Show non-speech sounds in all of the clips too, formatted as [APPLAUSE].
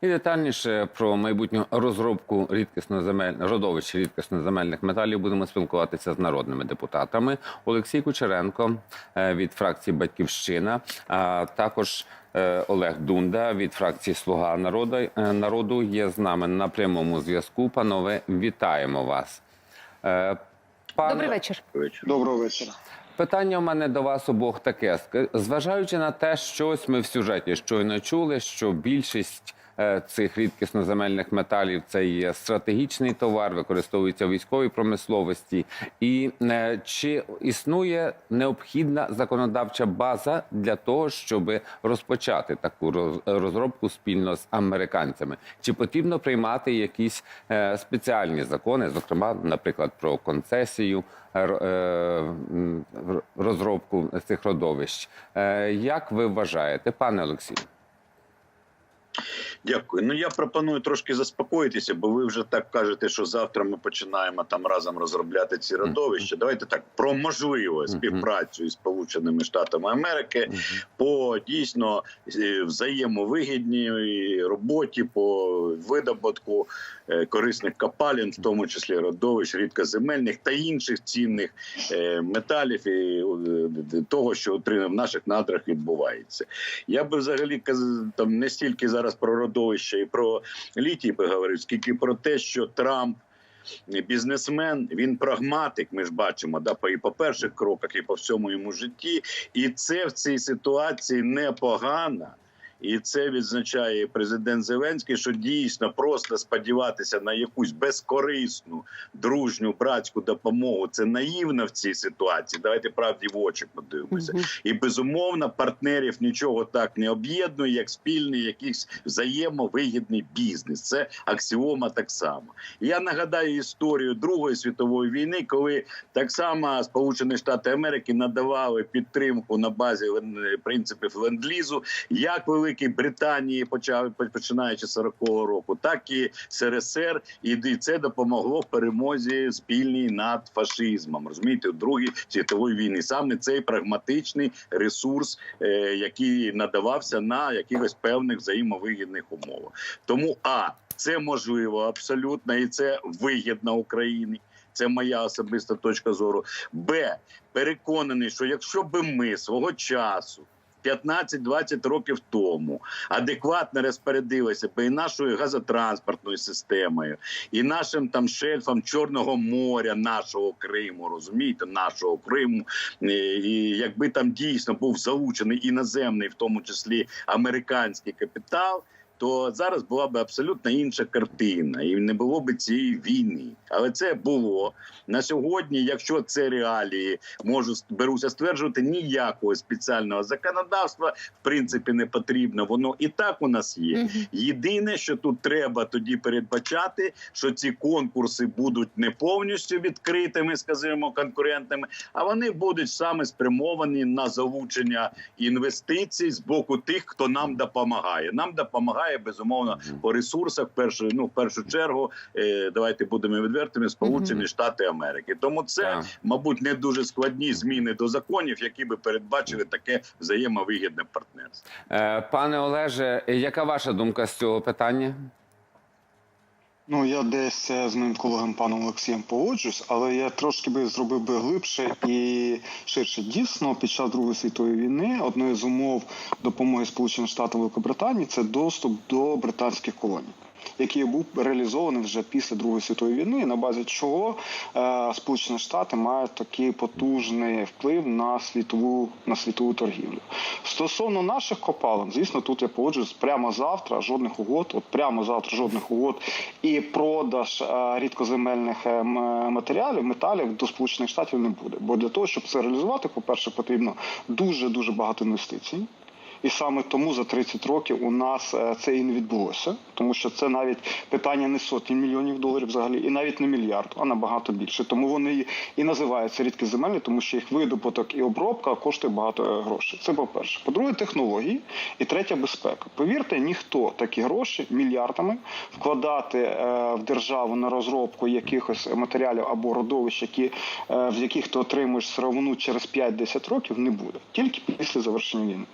І детальніше про майбутню розробку рідкісно-земель... родовищ рідкісно-земельних металів будемо спілкуватися з народними депутатами. Олексій Кучеренко е, від фракції Батьківщина, а також е, Олег Дунда від фракції Слуга народу, е, народу є з нами на прямому зв'язку. Панове, вітаємо вас. Пан- Добрий вечір. Доброго вечора. Питання у мене до вас обох таке. Зважаючи на те, що ось ми в сюжеті щойно чули, що більшість цих рідкісно-земельних металів це є стратегічний товар, використовується в військовій промисловості. І е, чи існує необхідна законодавча база для того, щоб розпочати таку розробку спільно з американцями? Чи потрібно приймати якісь е, спеціальні закони, зокрема, наприклад, про концесію? е, розробку цих родовищ. Е, Як ви вважаєте, пане Олексію? Дякую. Ну я пропоную трошки заспокоїтися, бо ви вже так кажете, що завтра ми починаємо там разом розробляти ці родовища. Давайте так про можливу співпрацю із Сполученими Штатами Америки по дійсно е, взаємовигідній роботі по видобутку е, корисних копалин, в тому числі родовищ, рідкоземельних та інших цінних е, металів і е, того, що в наших надрах відбувається. Я би взагалі там не стільки зараз про родовище і про літій би говорив, скільки про те, що Трамп. Бізнесмен, він прагматик. Ми ж бачимо, да, по і по перших кроках, і по всьому йому житті. І це в цій ситуації непогано. І це відзначає президент Зеленський, що дійсно просто сподіватися на якусь безкорисну дружню братську допомогу. Це наївно в цій ситуації. Давайте правді в очі подивимося. І безумовно партнерів нічого так не об'єднує, як спільний якийсь взаємовигідний бізнес. Це аксіома так само. Я нагадаю історію Другої світової війни, коли так само Сполучені Штати Америки надавали підтримку на базі принципів ленд-лізу, як Великій Британії, почав починаючи з 40-го року, так і СРСР, і це допомогло в перемозі спільній над фашизмом. Розумієте, у Другій світової війни саме цей прагматичний ресурс, е, який надавався на якихось певних взаємовигідних умовах. Тому а це можливо абсолютно, і це вигідно Україні. Це моя особиста точка зору. Б. Переконаний, що якщо би ми свого часу. 15-20 років тому адекватно розпорядилися би і нашою газотранспортною системою, і нашим там шельфом Чорного моря, нашого Криму, розумієте, нашого Криму, і, і якби там дійсно був залучений іноземний, в тому числі американський капітал. То зараз була б абсолютно інша картина, і не було б цієї війни. Але це було на сьогодні. Якщо це реалії, можу беруся стверджувати, ніякого спеціального законодавства в принципі не потрібно. Воно і так у нас є. Єдине, що тут треба тоді передбачати, що ці конкурси будуть не повністю відкритими, скажімо, конкурентами, а вони будуть саме спрямовані на залучення інвестицій з боку тих, хто нам допомагає. Нам допомагає безумовно по ресурсах. Першу ну в першу чергу, е, давайте будемо відвертими, Сполучені Штати Америки. Тому це, мабуть, не дуже складні зміни до законів, які би передбачили таке взаємовигідне партнерство. Е, Пане Олеже, яка ваша думка з цього питання? Ну, я десь е, з моїм колегом паном Олексієм погоджуюсь, але я трошки би зробив би глибше і ширше. Дійсно, під час Другої світової війни одною з умов допомоги Сполучених Штатів Великобританії це доступ до британських колоній. Який був реалізований вже після Другої світової війни, на базі чого е, Сполучені Штати мають такий потужний вплив на світову на світову торгівлю. Стосовно наших копалин, звісно, тут я погоджуюсь прямо завтра жодних угод, от прямо завтра жодних угод і продаж е, рідкоземельних е, матеріалів, металів до Сполучених Штатів не буде. Бо для того, щоб це реалізувати, по-перше, потрібно дуже дуже багато інвестицій. І саме тому за 30 років у нас е, це і не відбулося, тому що це навіть питання не сотні мільйонів доларів взагалі, і навіть не мільярд, а набагато більше. Тому вони і- називаються рідкоземельні, тому що їх видобуток і обробка коштує багато е, грошей. Це по-перше. По-друге, технології. І третя безпека. Повірте, ніхто такі гроші мільярдами вкладати е, в державу на розробку якихось матеріалів або родовищ, які, в яких ти отримуєш сировину через 5-10 років, не буде. Тільки після завершення війни.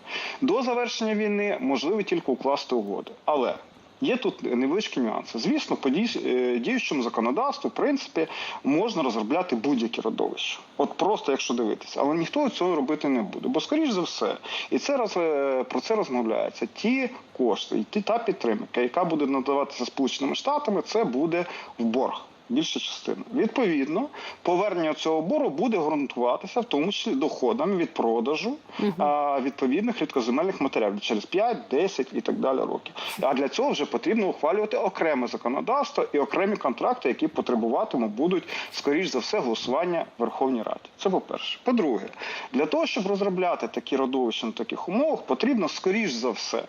До завершення війни можливо тільки укласти угоди. Але Є тут невеличкі нюанси. Звісно, по е, діючому законодавству, в принципі, можна розробляти будь-які родовища. От просто якщо дивитися, але ніхто цього робити не буде. Бо, скоріш за все, і це роз, е, про це розмовляється. Ті кошти, і та підтримка, яка буде надаватися Сполученими Штатами, це буде в борг. Більша частина. Відповідно, повернення цього боргу буде ґрунтуватися, в тому числі доходами від продажу а, відповідних рідкоземельних матеріалів через 5, 10 і так далі років. А для цього вже потрібно ухвалювати окреме законодавство і окремі контракти, які потребуватимуть будуть, скоріш за все, голосування в Верховній Раді. Це по-перше. По-друге, для того, щоб розробляти такі родовища на таких умовах, потрібно скоріш за все.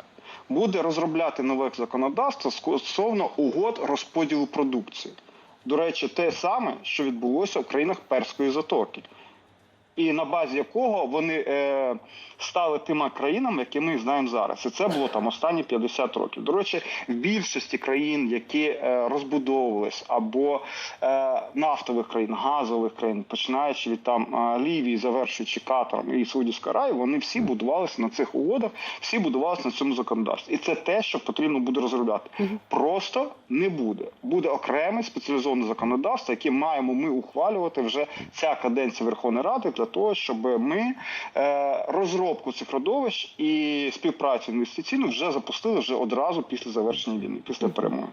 Буде розробляти нове законодавство стосовно угод розподілу продукції. До речі, те саме, що відбулося в країнах Перської затоки, і на базі якого вони е, стали тими країнами, які ми знаємо зараз. І це було там останні 50 років. До речі, в більшості країн, які е, розбудовувались, або е, нафтових країн, газових країн, починаючи від там е, Лівії, завершуючи Катаром і Саудівська Рай, вони всі будувалися на цих угодах, всі будувалися на цьому законодавстві. І це те, що потрібно буде розробляти. Просто не буде. Буде окреме спеціалізоване законодавство, яке маємо ми ухвалювати вже ця каденція Верховної Ради для того, щоб ми е, розробку цих родовищ і співпрацю інвестиційну вже запустили вже одразу після завершення війни, після перемоги.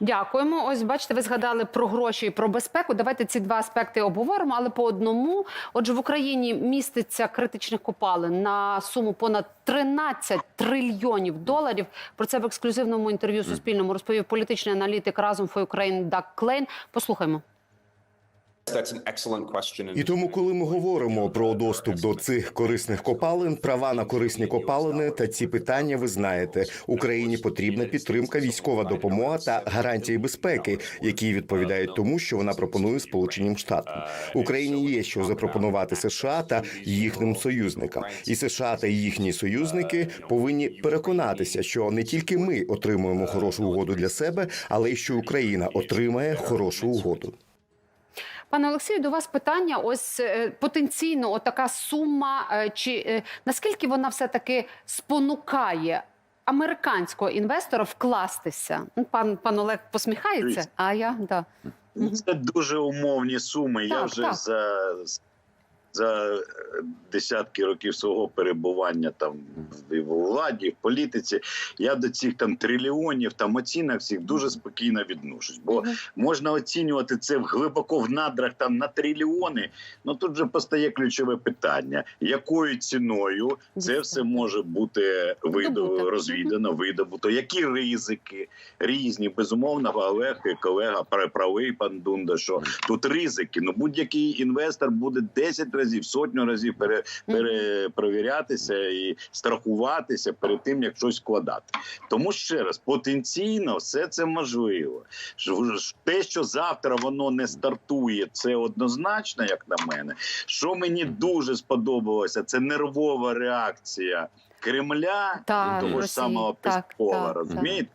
Дякуємо. Ось бачите, ви згадали про гроші і про безпеку. Давайте ці два аспекти обговоримо, але по одному. Отже, в Україні міститься критичних копалин на суму понад 13 трильйонів доларів. Про це в ексклюзивному інтерв'ю Суспільному розповів політичний аналітик разом for Ukraine Дак Клейн. Послухаймо. І тому, коли ми говоримо про доступ до цих корисних копалин, права на корисні копалини та ці питання, ви знаєте, Україні потрібна підтримка, військова допомога та гарантії безпеки, які відповідають тому, що вона пропонує Сполученим Штатам. Україні є що запропонувати США та їхнім союзникам, і США та їхні союзники повинні переконатися, що не тільки ми отримуємо хорошу угоду для себе, але й що Україна отримає хорошу угоду. Пане Олексію, до вас питання. Ось е, потенційно, отака сума, е, чи е, наскільки вона все таки спонукає американського інвестора вкластися? Ну, Пан пан Олег посміхається. А я да. Це дуже умовні суми. Я вже так. за, за е, десятки років свого перебування там в владі, в політиці. Я до цих там трильйонів там оцінок всіх дуже спокійно відношусь. Бо можна оцінювати це в- глибоко в надрах там на трильйони. Ну тут же постає ключове питання: якою ціною це все може бути видо, Видобуто. розвідано, видобуто? Які ризики різні? Безумовно, Олег і колега пра- правий пан Дунда, що тут ризики. Ну будь-який інвестор буде 10 разів, сотню разів пере, перепровірятися і страхуватися перед тим, як щось вкладати. Тому ще раз потенційно все це можливо. Те, що завтра воно не стартує, це однозначно, як на мене. Що мені дуже сподобалося, це нервова реакція Кремля Та, і того ж самого Так, Пескова. так, Розумієте?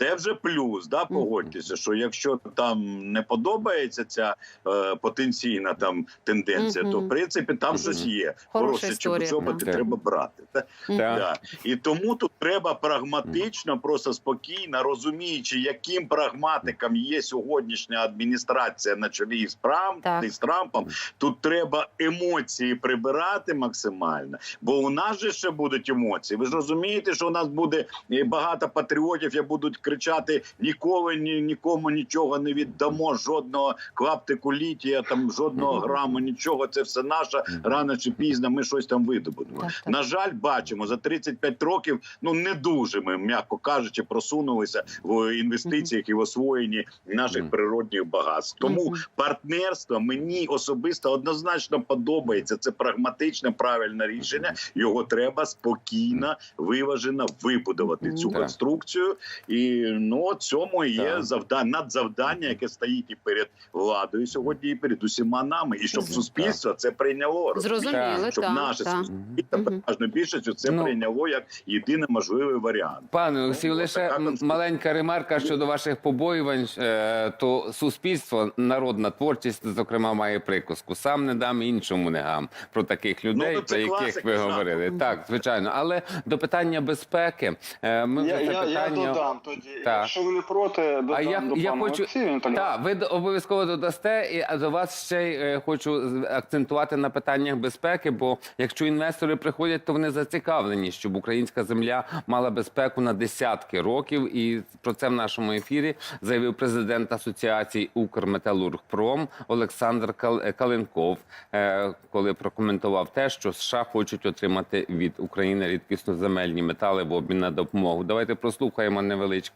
Це вже плюс, да, погодьтеся, що якщо там не подобається ця е, потенційна там тенденція, то в принципі там щось є. Хороше історія, чоботи треба брати. Та-. Да. І тому тут треба прагматично, просто спокійно, розуміючи, яким прагматиком є сьогоднішня адміністрація на чолі з, Прам, з Трампом. Тут треба емоції прибирати максимально, бо у нас же ще будуть емоції. Ви ж розумієте, що у нас буде багато патріотів, які будуть кричати: ніколи ні, нікому нічого не віддамо, жодного клаптику літія, там жодного граму, нічого. Це все наше. Рано чи пізно ми щось там видобудемо. Так, так. На жаль, бачимо за 35 років. Ну не дуже ми, м'яко кажучи, просунулися в інвестиціях і в освоєнні наших природних багатств. Тому партнерство мені особисто однозначно подобається. Це прагматичне, правильне рішення. Його треба спокійно, виважено вибудувати цю конструкцію. І ну цьому і є завдання надзавдання, яке стоїть і перед владою сьогодні, і перед усіма нами. І щоб суспільство це прийняло. Зрозуміли, щоб так, наше так. суспільство переважно більшістю це Ну. прийняло як єдиний можливий варіант. Пане Олексію, Ну, лише м- конструкція. маленька ремарка щодо ваших побоювань. Е, То суспільство, народна творчість, зокрема, має приказку. Сам не дам, іншому не гам. Про таких людей, Ну, про яких ви говорили. Так, звичайно. Але до питання безпеки. е, Ми вже Я, це я, я додам тоді Так. Якщо ви не проти, додам А я, до я пана хочу Олексія, так ви обов'язково додасте. І а до вас ще й, е, хочу акцентувати на питаннях безпеки. Бо якщо інвестори приходять, то вони зацікавлені, щоб українська земля мала безпеку на десятки років. І про це в нашому ефірі заявив президент асоціації Укрметалургпром Олександр Кал- е, Калинков, е, коли прокоментував те, що США хочуть отримати від України рідкісноземельні метали в обмін на допомогу. Давайте прослухаємо невеличку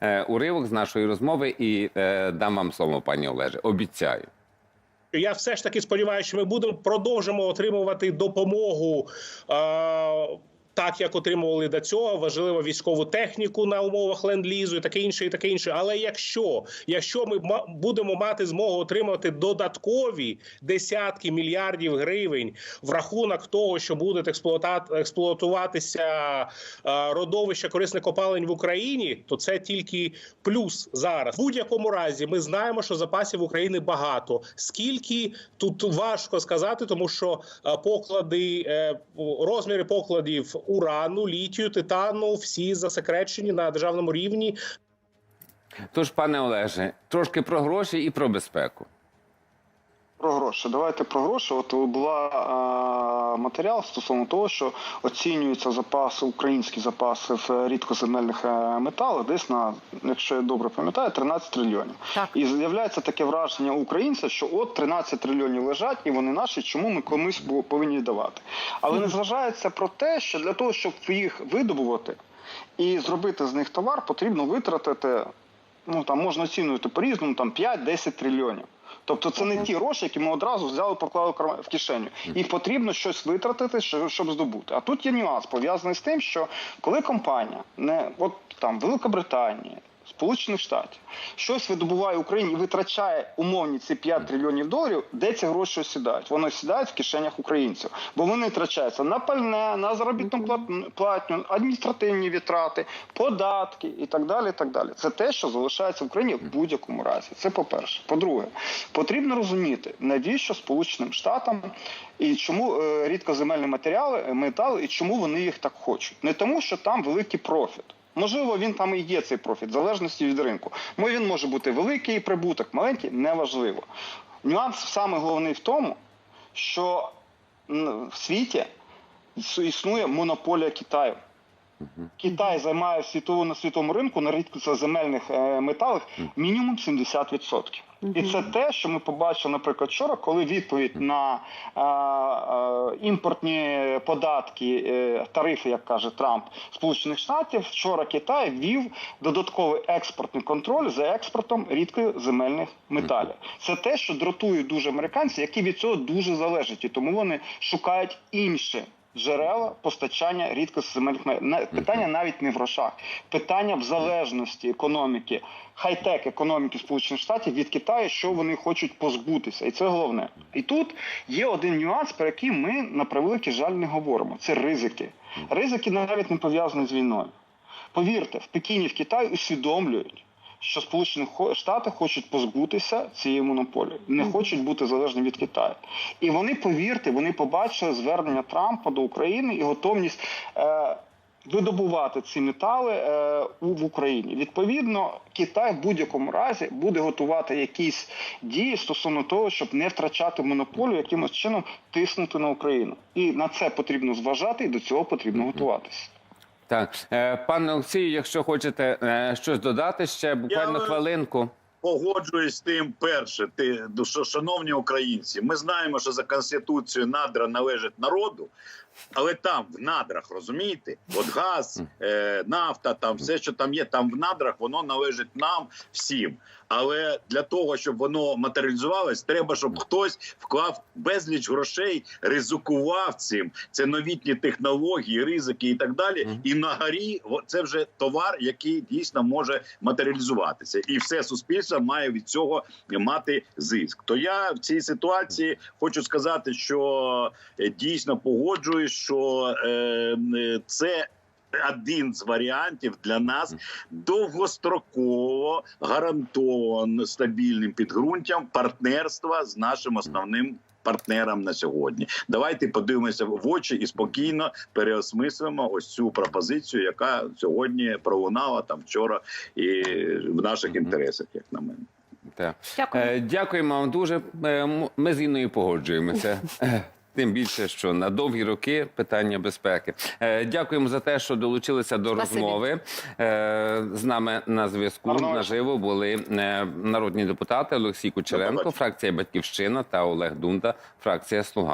е, уривок з нашої розмови і е, дам вам слово, пані Олеже. Обіцяю. Я все ж таки сподіваюся, що ми будемо продовжимо отримувати допомогу. Е- так як отримували до цього, важливо військову техніку на умовах ленд-лізу і таке інше, і таке інше. Але якщо, якщо ми будемо мати змогу отримати додаткові десятки мільярдів гривень в рахунок того, що будуть експлуатуватися е, родовища корисних копалень в Україні, то це тільки плюс зараз. В будь-якому разі ми знаємо, що запасів України багато. Скільки тут важко сказати, тому що е, поклади, е, розміри покладів урану, літію, титану всі засекречені на державному рівні. Тож, пане Олеже, трошки про гроші і про безпеку. Про гроші. Давайте про гроші. От була е, матеріал стосовно того, що оцінюються запаси, українські запаси в рідкоземельних е, металах, десь на, якщо я добре пам'ятаю, 13 трильйонів. Так. І з'являється таке враження українця, що от 13 трильйонів лежать, і вони наші, чому ми комусь повинні давати. Але не зважається про те, що для того, щоб їх видобувати і зробити з них товар, потрібно витратити. Ну там можна оцінювати по-різному, там 5-10 трильйонів. Тобто це не ті гроші, які ми одразу взяли, поклали в кишеню. І потрібно щось витратити, що- щоб здобути. А тут є нюанс пов'язаний з тим, що коли компанія, не от там Велика Британія, Сполучених Штатів щось видобуває Україні і витрачає умовні ці 5 трильйонів доларів, де ці гроші осідають? Вони осідають в кишенях українців, бо вони витрачаються на пальне, на заробітну платню, адміністративні витрати, податки і так далі. І так далі. Це те, що залишається в Україні в будь-якому разі. Це по-перше. По-друге, потрібно розуміти, навіщо Сполученим Штатам і чому е, рідкоземельні матеріали, метали, і чому вони їх так хочуть. Не тому, що там великий профіт. Можливо, він там і є цей профіт, в залежності від ринку. Мо він може бути великий прибуток, маленький неважливо. Нюанс саме головний в тому, що в світі існує монополія Китаю. Китай займає світову на світовому ринку на рідкоземельних е, металах мінімум 70%. І це те, що ми побачили, наприклад, вчора, коли відповідь на е, е, імпортні податки, е, тарифи, як каже Трамп, Сполучених Штатів, вчора Китай ввів додатковий експортний контроль за експортом рідкоземельних металів. Це те, що дратує дуже американців, які від цього дуже залежать, і тому вони шукають інші джерела постачання рідкоземельних. На- Питання навіть не в грошах, питання в залежності економіки, хай-тек економіки Сполучених Штатів від Китаю, що вони хочуть позбутися, і це головне. І тут є один нюанс, про який ми на превеликий жаль не говоримо. Це ризики. Ризики навіть не пов'язані з війною. Повірте, в Пекіні, в Китаї усвідомлюють, що Сполучені Штати хочуть позбутися цієї монополії, не хочуть бути залежні від Китаю. І вони, повірте, вони побачили звернення Трампа до України і готовність. Е, Видобувати ці метали е, у- в Україні. Відповідно, Китай в будь-якому разі буде готувати якісь дії стосовно того, щоб не втрачати монополію, якимось чином тиснути на Україну. І на це потрібно зважати, і до цього потрібно готуватися. Так, е, пане Олексію, якщо хочете е, щось додати, ще буквально Я- хвилинку. Погоджуюсь з тим, перше, ти що, шановні українці, ми знаємо, що за конституцією надра належить народу, але там в надрах розумієте, от газ, е, нафта, там все, що там є, там в надрах воно належить нам всім. Але для того, щоб воно матеріалізувалось, треба, щоб хтось вклав безліч грошей, ризикував цим. Це новітні технології, ризики і так далі. І на горі це вже товар, який дійсно може матеріалізуватися, і все суспільство має від цього мати зиск. То я в цій ситуації хочу сказати, що е, дійсно погоджуюсь, що е, це. Один з варіантів для нас довгостроково гарантовано стабільним підґрунтям партнерства з нашим основним партнерам на сьогодні. Давайте подивимося в очі і спокійно переосмислимо ось цю пропозицію, яка сьогодні пролунала там вчора і в наших інтересах, як на мене. Так. Дякую. Е, Дякуємо вам дуже. Е, м- Ми з Інною погоджуємося. [LAUGHS] Тим більше, що на довгі роки питання безпеки. Е, Дякуємо за те, що долучилися до Спасибі. розмови. Е, З нами на зв'язку наживо були е, народні депутати Олексій Кучеренко, фракція Батьківщина та Олег Дунда, фракція Слуга.